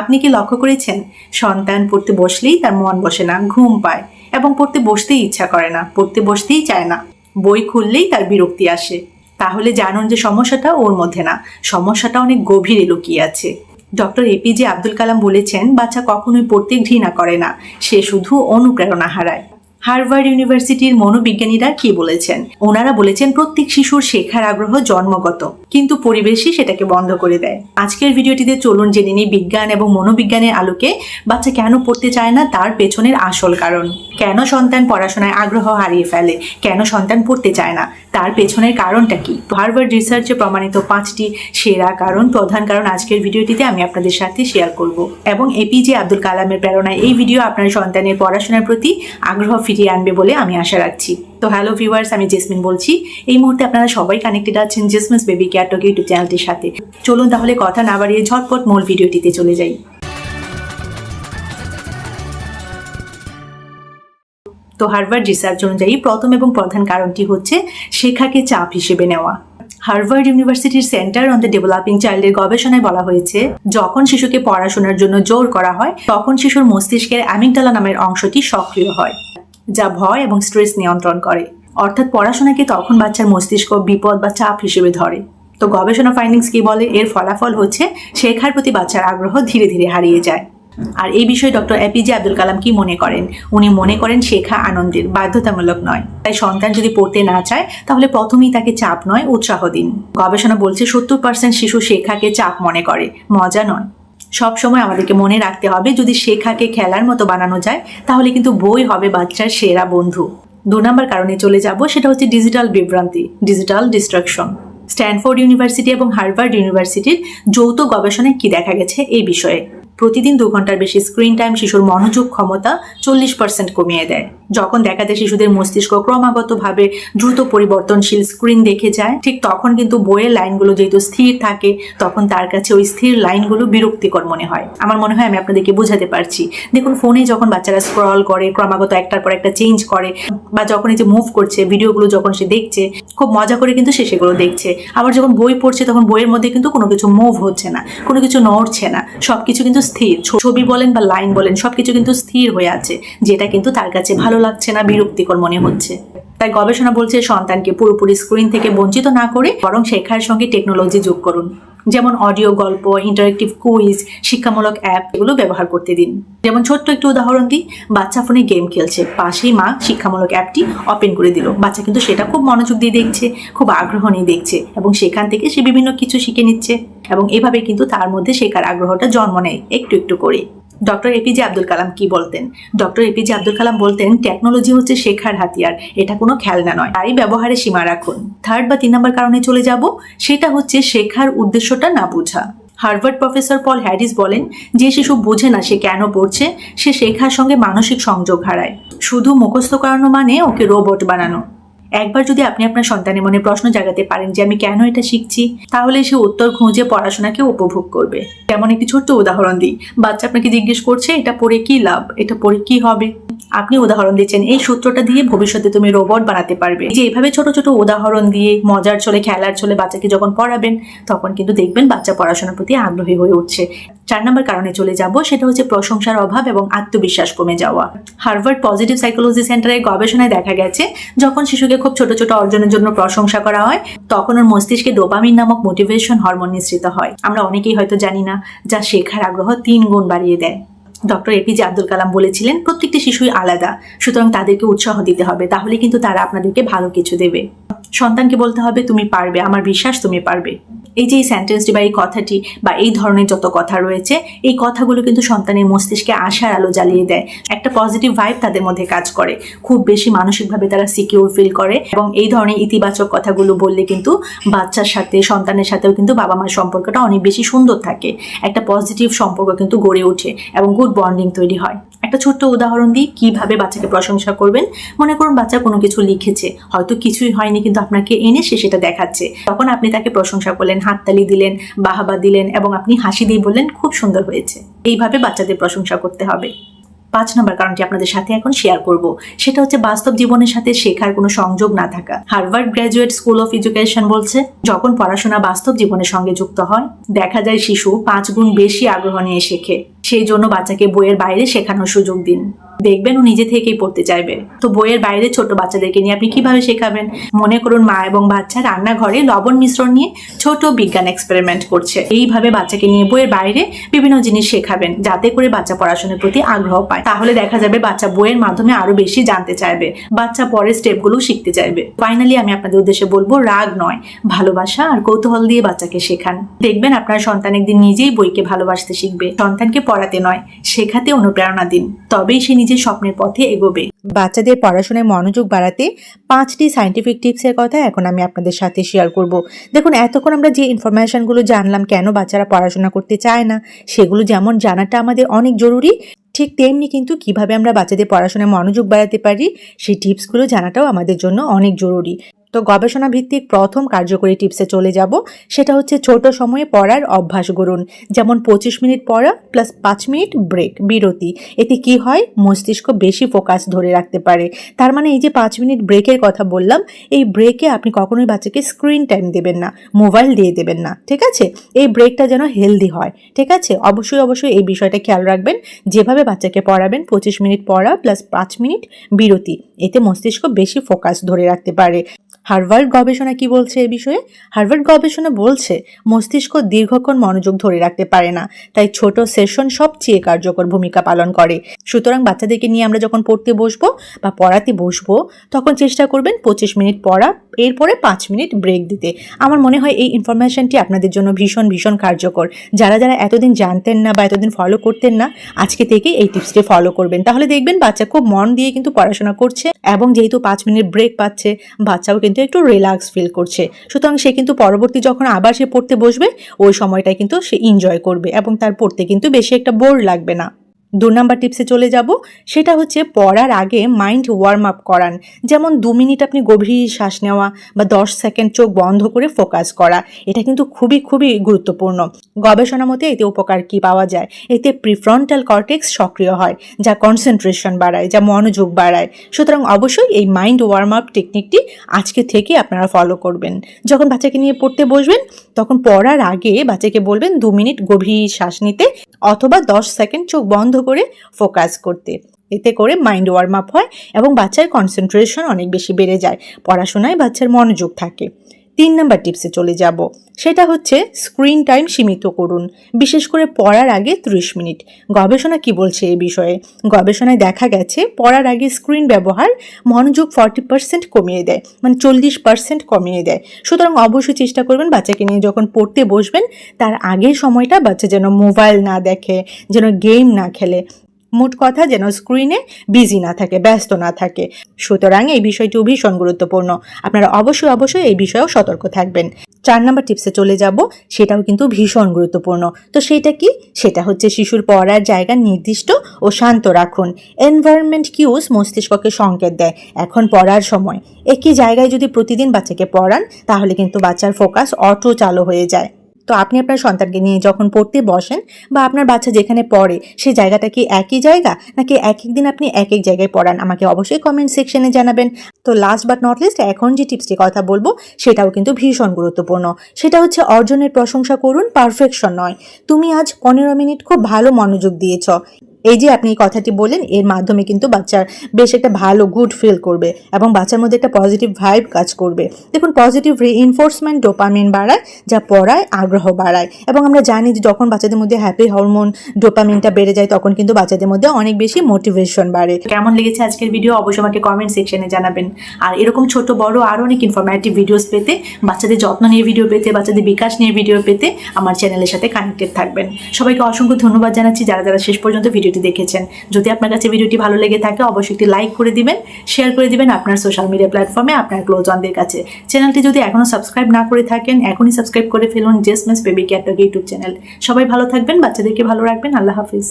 আপনি কি লক্ষ্য করেছেন? সন্তান পড়তে বসলেই তার মন বসে না, ঘুম পায় এবং পড়তে বসতেই ইচ্ছা করে না, পড়তে বসতেই চায় না। বই খুললেই তার বিরক্তি আসে। তাহলে জানুন যে সমস্যাটা ওর মধ্যে না, সমস্যাটা অনেক গভীরে লুকিয়ে আছে। ডক্টর এপিজে আব্দুল কালাম বলেছেন, বাচ্চা কখনোই পড়তে ঘৃণা করে না, সে শুধু অনুপ্রেরণা হারায়। হার্ভার্ড ইউনিভার্সিটির মনোবিজ্ঞানীরা কি বলেছেন? ওনারা বলেছেন, প্রত্যেক শিশুর শেখার আগ্রহ জন্মগত, কিন্তু পরিবেশই সেটাকে বন্ধ করে দেয়। আজকের ভিডিওটিতে চলুন জেনে নিই বিজ্ঞান এবং মনোবিজ্ঞানের আলোকে বাচ্চা কেন পড়তে চায় না, তার পেছনের আসল কারণ। কেন সন্তান পড়াশোনায় আগ্রহ হারিয়ে ফেলে? কেন সন্তান পড়তে চায় না? তার পেছনের কারণটা কি? হার্ভার্ড রিসার্চে প্রমাণিত পাঁচটি সেরা কারণ, প্রধান কারণ আজকের ভিডিওটিতে আমি আপনাদের সাথে শেয়ার করব। এবং এপিজে আব্দুল কালামের প্রেরণায় এই ভিডিও আপনার সন্তানের পড়াশোনার প্রতি আগ্রহ ফিরিয়ে আনবে বলে আমি আশা রাখছি। তো হ্যালো ভিউয়ার্স আমি জেসমিন বলছি। এই মুহূর্তে আপনারা সবাই কানেক্টেড আছেন জেসমিনস বেবি কেয়ারটক ইউটিউব চ্যানেলটির সাথে। চলুন তাহলে কথা না বাড়িয়ে ঝটপট মূল ভিডিওটিতে চলে যাই। তো হার্ভার্ড রিসার্চ অনুযায়ী প্রথম এবং প্রধান কারণটি হচ্ছে শেখাকে চাপ হিসেবে নেওয়া। হার্ভার্ড ইউনিভার্সিটির সেন্টার অন দ্য ডেভেলপিং চাইল্ডের গবেষণায় বলা হয়েছে, যখন শিশুকে পড়াশোনার জন্য জোর করা হয়, তখন শিশুর মস্তিষ্কের অ্যামিগডালা নামের অংশটি সক্রিয় হয়। যা ভয় এবং স্ট্রেস নিয়ন্ত্রণ করে। অর্থাৎ পড়াশোনাকে তখন বাচ্চার মস্তিষ্ক বিপদ বা চাপ হিসেবে ধরে। তো গবেষণা ফাইন্ডিংস কি বলে? এর ফলাফল হচ্ছে শেখার প্রতি বাচ্চার আগ্রহ ধীরে ধীরে হারিয়ে যায়। আর এই বিষয়ে ডক্টর এপিজে আব্দুল কালাম কি মনে করেন? উনি মনে করেন শেখা আনন্দের বাধ্যতামূলক নয়। তাই সন্তান যদি পড়তে না চায়, তাহলে প্রথমেই তাকে চাপ নয়, উৎসাহ দিন। গবেষণা বলছে সত্তর পার্সেন্ট শিশু শেখাকে চাপ মনে করে। মজা নয়। সব সময় আমাদেরকে মনে রাখতে হবে, যদি শেখাকে খেলার মতো বানানো যায়, তাহলে কিন্তু বই হবে বাচ্চার সেরা বন্ধু। দু নম্বর কারণে চলে যাব, সেটা হচ্ছে ডিজিটাল বিভ্রান্তি, ডিজিটাল ডিস্ট্রাকশন। স্ট্যানফোর্ড ইউনিভার্সিটি এবং হার্ভার্ড ইউনিভার্সিটির যৌথ গবেষণায় কি দেখা গেছে এই বিষয়ে। প্রতিদিন দু ঘণ্টার বেশি স্ক্রিন টাইম শিশুর মনোযোগ ক্ষমতা চল্লিশ পার্সেন্ট কমিয়ে দেয়। যখন দেখা যায় শিশুদের মস্তিষ্ক ক্রমাগতভাবে দ্রুত পরিবর্তনশীল স্ক্রিন দেখে যায়, ঠিক তখন কিন্তু বইয়ের লাইনগুলো যেহেতু স্থির থাকে, তখন তার কাছে ওই স্থির লাইনগুলো বিরক্তিকর মনে হয়। আমার মনে হয় আমি আপনাদেরকে বোঝাতে পারছি। দেখুন ফোনে যখন বাচ্চারা স্ক্রল করে, ক্রমাগত একটার পর একটা চেঞ্জ করে, বা যখন এই যে মুভ করছে ভিডিওগুলো যখন সে দেখছে, খুব মজা করে কিন্তু সে সেগুলো দেখছে। আবার যখন বই পড়ছে, তখন বইয়ের মধ্যে কিন্তু কোনো কিছু মুভ হচ্ছে না, কোনো কিছু নড়ছে না, সবকিছু কিন্তু স্থির। ছবি বলেন বা লাইন বলেন, সবকিছু কিন্তু স্থির হয়ে আছে, যেটা কিন্তু তার কাছে ভালো লাগছে না, বিরক্তিকর মনে হচ্ছে। তাই গবেষণা বলছে সন্তানকে পুরোপুরি স্ক্রিন থেকে বঞ্চিত না করে বরং শেখার সঙ্গে টেকনোলজি যোগ করুন। যেমন অডিও গল্প ইন্টারেক্টিভ কুইজ শিক্ষামূলক অ্যাপ এগুলো ব্যবহার করতে দিন। যেমন ছোট্ট একটু উদাহরণ দিই, বাচ্চা ফোনে গেম খেলছে, পাশেই মা শিক্ষামূলক অ্যাপটি ওপেন করে দিল। বাচ্চা কিন্তু সেটা খুব মনোযোগ দিয়ে দেখছে, খুব আগ্রহ নিয়ে দেখছে এবং সেখান থেকে সে বিভিন্ন কিছু শিখে নিচ্ছে এবং এভাবে কিন্তু তার মধ্যে শেখার আগ্রহটা জন্ম নেয় একটু একটু করে। ডক্টর এপিজে আব্দুল কালাম কি বলতেন? ডক্টর এপিজে আব্দুল কালাম বলতেন টেকনোলজি হচ্ছে শেখার হাতিয়ার, এটা কোনো খেলনা নয়। তাই ব্যবহারে সীমা রাখুন। থার্ড বা তিন নম্বর কারণে চলে যাব, সেটা হচ্ছে শেখার উদ্দেশ্যটা না বোঝা। হার্ভার্ড প্রফেসর পল হ্যারিস বলেন, যে শিশু বোঝে না সে কেন পড়ছে, সে শেখার সঙ্গে মানসিক সংযোগ হারায়। শুধু মুখস্থ করানো মানে ওকে রোবট বানানো। একবার যদি আপনি আপনার সন্তানের মনে প্রশ্ন জাগাতে পারেন যে আমি কেন এটা শিখছি, তাহলে সে উত্তর খুঁজে পড়াশোনাকে উপভোগ করবে। যেমন একটি ছোট্ট উদাহরণ দিই। বাচ্চা আপনাকে জিজ্ঞেস করছে, এটা পড়ে কি লাভ? এটা পড়ে কি হবে? আপনি উদাহরণ দিচ্ছেন, এই সূত্রটা দিয়ে ভবিষ্যতে তুমি রোবট বানাতে পারবে। যে এভাবে ছোট ছোট উদাহরণ দিয়ে মজার চলে, খেলার চলে বাচ্চাকে যখন পড়াবেন, তখন কিন্তু দেখবেন বাচ্চা পড়াশোনার প্রতি আগ্রহী হয়ে উঠছে। চার নম্বর কারণে চলে যাব, সেটা হচ্ছে প্রশংসার অভাব এবং আত্মবিশ্বাস কমে যাওয়া। হার্ভার্ড পজিটিভ সাইকোলজি সেন্টারের গবেষণায় দেখা গেছে, যখন শিশুকে খুব ছোট ছোট অর্জনের জন্য প্রশংসা করা হয়, তখন ওর মস্তিষ্কে ডোপামিন নামক মোটিভেশন হরমোন নিঃসৃত হয়। আমরা অনেকেই হয়তো জানি না, যা শেখার আগ্রহ তিন গুণ বাড়িয়ে দেয়। ডক্টর এপিজে আব্দুল কালাম বলেছিলেন, প্রত্যেকটি শিশুই আলাদা, সুতরাং তাদেরকে উৎসাহ দিতে হবে, তাহলে কিন্তু তারা আপনাদেরকে ভালো কিছু দেবে। সন্তানকে বলতে হবে, তুমি পারবে, আমার বিশ্বাস তুমি পারবে। এই যে এই সেন্টেন্সটি বা এই কথাটি বা এই ধরনের যত কথা রয়েছে, এই কথাগুলো কিন্তু সন্তানের মস্তিষ্কে আশার আলো জ্বালিয়ে দেয়। একটা পজিটিভ ভাইব তাদের মধ্যে কাজ করে। খুব বেশি মানসিকভাবে তারা সিকিউর ফিল করে এবং এই ধরনের ইতিবাচক কথাগুলো বললে কিন্তু বাচ্চার সাথে, সন্তানের সাথেও কিন্তু বাবা মার সম্পর্কটা অনেক বেশি সুন্দর থাকে। একটা পজিটিভ সম্পর্ক কিন্তু গড়ে ওঠে এবং গুড বন্ডিং তৈরি হয়। একটা ছোট্ট উদাহরণ দিই, কীভাবে বাচ্চাকে প্রশংসা করবেন? মনে করুন বাচ্চা কোনো কিছু লিখেছে, হয়তো কিছুই হয়নি কিন্তু আপনাকে এনে সে সেটা দেখাচ্ছে। তখন আপনি তাকে প্রশংসা করলেন, হাততালি দিলেন, বাহাবা দিলেন এবং আপনি হাসি দিয়ে বললেন, খুব সুন্দর হয়েছে। এইভাবে বাচ্চাদের প্রশংসা করতে হবে। পাঁচ নম্বর কারণটি আপনাদের সাথে এখন শেয়ার করব। সেটা হচ্ছে বাস্তব জীবনের সাথে শেখার কোনো সংযোগ না থাকা। Harvard graduate school of education বলছে, যখন পড়াশোনা বাস্তব জীবনের সঙ্গে যুক্ত হয়, দেখা যায় শিশু পাঁচ গুণ বেশি আগ্রহ নিয়ে শেখে। সেই জন্য বাচ্চাকে বইয়ের বাইরে শেখানোর সুযোগ দিন। দেখবেন, ও নিজে থেকেই পড়তে চাইবে। তো বইয়ের বাইরে ছোট বাচ্চাদেরকে নিয়ে আপনি কীভাবে শেখাবেন? মনে করুন, মা এবং বাচ্চা রান্নাঘরে লবণ মিশ্রণ নিয়ে ছোট বিজ্ঞান এক্সপেরিমেন্ট করছে। এইভাবে বাচ্চাকে নিয়ে বইয়ের বাইরে বিভিন্ন জিনিস শেখাবেন, যাতে করে বাচ্চা পড়াশোনার প্রতি আগ্রহ পায়। তাহলে দেখা যাবে বাচ্চা বইয়ের মাধ্যমে আরও বেশি জানতে চাইবে, বাচ্চা পরের স্টেপগুলো শিখতে চাইবে। ফাইনালি আমি আপনাদের উদ্দেশ্যে বলব, রাগ নয়, ভালোবাসা আর কৌতূহল দিয়ে বাচ্চাকে শেখান। দেখবেন, আপনার সন্তান একদিন নিজেই বইকে ভালোবাসতে শিখবে। সন্তানকে পড়াতে নয়, শেখাতে অনুপ্রেরণা দিন। তবেই সে নিজের স্বপ্নের পথে এগোবে। বাচ্চাদের পড়াশোনায় মনোযোগ বাড়াতে পাঁচটি সাইন্টিফিক টিপসের কথা এখন আমি আপনাদের সাথে শেয়ার করব। দেখুন, এতক্ষণ আমরা যে ইনফরমেশনগুলো জানলাম, কেন বাচ্চারা পড়াশোনা করতে চায় না, সেগুলো যেমন জানাটা আমাদের অনেক জরুরি, ঠিক তেমনি কিন্তু কীভাবে আমরা বাচ্চাদের পড়াশোনায় মনোযোগ বাড়াতে পারি, সেই টিপসগুলো জানাটাও আমাদের জন্য অনেক জরুরি। তো গবেষণা ভিত্তিক প্রথম কার্যকরী টিপসে চলে যাব। সেটা হচ্ছে ছোট সময়ে পড়ার অভ্যাস গড়ুন। যেমন পঁচিশ মিনিট পড়া প্লাস পাঁচ মিনিট ব্রেক, বিরতি। এতে কি হয়? মস্তিষ্ক বেশি ফোকাস ধরে রাখতে পারে। তার মানে এই যে পাঁচ মিনিট ব্রেকের কথা বললাম, এই ব্রেকে আপনি কখনোই বাচ্চাকে স্ক্রিন টাইম দেবেন না, মোবাইল দিয়ে দেবেন না, ঠিক আছে? এই ব্রেকটা যেন হেলদি হয়, ঠিক আছে? অবশ্যই অবশ্যই এই বিষয়টা খেয়াল রাখবেন। যেভাবে বাচ্চাকে পড়াবেন, পঁচিশ মিনিট পড়া প্লাস পাঁচ মিনিট বিরতি, এতে মস্তিষ্ক বেশি ফোকাস ধরে রাখতে পারে। হার্ভার্ড গবেষণা কি বলছে এ বিষয়ে? হার্ভার্ড গবেষণা বলছে, মস্তিষ্ক দীর্ঘক্ষণ মনোযোগ ধরে রাখতে পারে না, তাই ছোট সেশন সবচেয়ে কার্যকর ভূমিকা পালন করে। সুতরাং বাচ্চাদেরকে নিয়ে আমরা যখন পড়তে বসবো বা পড়াতে বসবো, তখন চেষ্টা করবেন পঁচিশ মিনিট পড়া এরপরে পাঁচ মিনিট ব্রেক দিতে। আমার মনে হয় এই ইনফরমেশনটি আপনাদের জন্য ভীষণ ভীষণ কার্যকর। যারা যারা এতদিন জানতেন না বা এতদিন ফলো করতেন না, আজকে থেকে এই টিপসটি ফলো করবেন। তাহলে দেখবেন বাচ্চা খুব মন দিয়ে কিন্তু পড়াশোনা করছে এবং যেহেতু পাঁচ মিনিট ব্রেক পাচ্ছে, বাচ্চাও কিন্তু একটু রিল্যাক্স ফিল করছে। সুতরাং সে কিন্তু পরবর্তী যখন আবার সে পড়তে বসবে, ওই সময়টায় কিন্তু সে এনজয় করবে এবং তার পড়তে কিন্তু বেশি একটা বোর লাগবে না। দু নাম্বার টিপসে চলে যাব। সেটা হচ্ছে পড়ার আগে মাইন্ড ওয়ার্ম আপ করান। যেমন দু মিনিট আপনি গভীর শ্বাস নেওয়া বা দশ সেকেন্ড চোখ বন্ধ করে ফোকাস করা। এটা কিন্তু খুবই খুবই গুরুত্বপূর্ণ। গবেষণা মতে এতে উপকার কি পাওয়া যায়? এতে প্রিফ্রন্টাল কর্টেক্স সক্রিয় হয়, যা কনসেন্ট্রেশন বাড়ায়, যা মনোযোগ বাড়ায়। সুতরাং অবশ্যই এই মাইন্ড ওয়ার্ম আপ টেকনিকটি আজকে থেকে আপনারা ফলো করবেন। যখন বাচ্চাকে নিয়ে পড়তে বসবেন, তখন পড়ার আগে বাচ্চাকে বলবেন দু মিনিট গভীর শ্বাস নিতে, অথবা দশ সেকেন্ড চোখ বন্ধ করে ফোকাস করতে। এতে করে মাইন্ড ওয়ার্ম আপ হয় এবং বাচ্চার কনসেন্ট্রেশন অনেক বেশি বেড়ে যায়। পড়াশোনায় বাচ্চার মনোযোগ থাকে। তিন নম্বর টিপসে চলে যাব। সেটা হচ্ছে স্ক্রিন টাইম সীমিত করুন, বিশেষ করে পড়ার আগে ত্রিশ মিনিট। গবেষণা কি বলছে এ বিষয়ে? গবেষণায় দেখা গেছে, পড়ার আগে স্ক্রিন ব্যবহার মনোযোগ ফর্টি পার্সেন্ট কমিয়ে দেয় মানে চল্লিশ পার্সেন্ট কমিয়ে দেয়। সুতরাং অবশ্যই চেষ্টা করবেন বাচ্চাকে নিয়ে যখন পড়তে বসবেন, তার আগের সময়টা বাচ্চা যেন মোবাইল না দেখে, যেন গেম না খেলে। মোট কথা যেন স্ক্রিনে বিজি না থাকে, ব্যস্ত না থাকে। সুতরাং এই বিষয়টিও ভীষণ গুরুত্বপূর্ণ। আপনারা অবশ্যই অবশ্যই এই বিষয়েও সতর্ক থাকবেন। চার নম্বর টিপসে চলে যাব, সেটাও কিন্তু ভীষণ গুরুত্বপূর্ণ। তো সেটা কি? সেটা হচ্ছে শিশুর পড়ার জায়গা নির্দিষ্ট ও শান্ত রাখুন। এনভায়রনমেন্ট কিউস মস্তিষ্ককে সংকেত দেয়। এখন পড়ার সময়। একই জায়গায় যদি প্রতিদিন বাচ্চাকে পড়ান, তাহলে কিন্তু বাচ্চার ফোকাস অটো চালু হয়ে যায়। তো আপনি আপনার সন্তানকে নিয়ে যখন পড়তে বসেন বা আপনার বাচ্চা যেখানে পড়ে সেই জায়গাটা কি একই জায়গা? নাকি এক এক দিন আপনি এক এক জায়গায় পড়ান? আমাকে অবশ্যই কমেন্ট সেকশনে জানাবেন। তো লাস্ট বাট নট লিস্ট এখন যে টিপসটি কথা বলব, সেটাও কিন্তু ভীষণ গুরুত্বপূর্ণ। সেটা হচ্ছে অর্জনের প্রশংসা করুন পারফেকশন নয়। তুমি আজ পনেরো মিনিট খুব ভালো মনোযোগ দিয়েছ। এই যে আপনি এই কথাটি বললেন, এর মাধ্যমে কিন্তু বাচ্চার বেশ একটা ভালো গুড ফিল করবে এবং বাচ্চার মধ্যে একটা পজিটিভ ভাইব কাজ করবে। দেখুন পজিটিভ রিইনফোর্সমেন্ট ডোপামিন বাড়ায়, যা পড়ায় আগ্রহ বাড়ায় এবং আমরা জানি যে যখন বাচ্চাদের মধ্যে হ্যাপি হরমোন ডোপামিনটা বেড়ে যায়, তখন কিন্তু বাচ্চাদের মধ্যে অনেক বেশি মোটিভেশন বাড়ে। কেমন লেগেছে আজকের ভিডিও অবশ্যই আমাকে কমেন্ট সেকশনে জানাবেন। আর এরকম ছোট, বড় আরও অনেক ইনফরমেটিভ ভিডিওস পেতে, বাচ্চাদের যত্ন নিয়ে ভিডিও পেতে, বাচ্চাদের বিকাশ নিয়ে ভিডিও পেতে, আমার চ্যানেলের সাথে কানেক্টেড থাকবেন। সবাইকে অসংখ্য ধন্যবাদ জানাচ্ছি। যারা যারা শেষ পর্যন্ত ভিডিওটি দেখেছেন। যদি আপনার কাছে ভিডিওটি ভালো লেগে থাকে, অবশ্যই একটি লাইক করে দিবেন শেয়ার করে দিবেন আপনার সোশ্যাল মিডিয়া প্ল্যাটফর্মে আপনার ক্লোজ অনদের কাছে। চ্যানেলটি যদি এখনও সাবস্ক্রাইব না করে থাকেন, এখনই সাবস্ক্রাইব করে ফেলুন জেসমেস বেবি ক্যাটক ইউটিউব চ্যানেল সবাই ভালো থাকবেন, বাচ্চাদেরকে ভালো রাখবেন, আল্লাহ হাফিজ।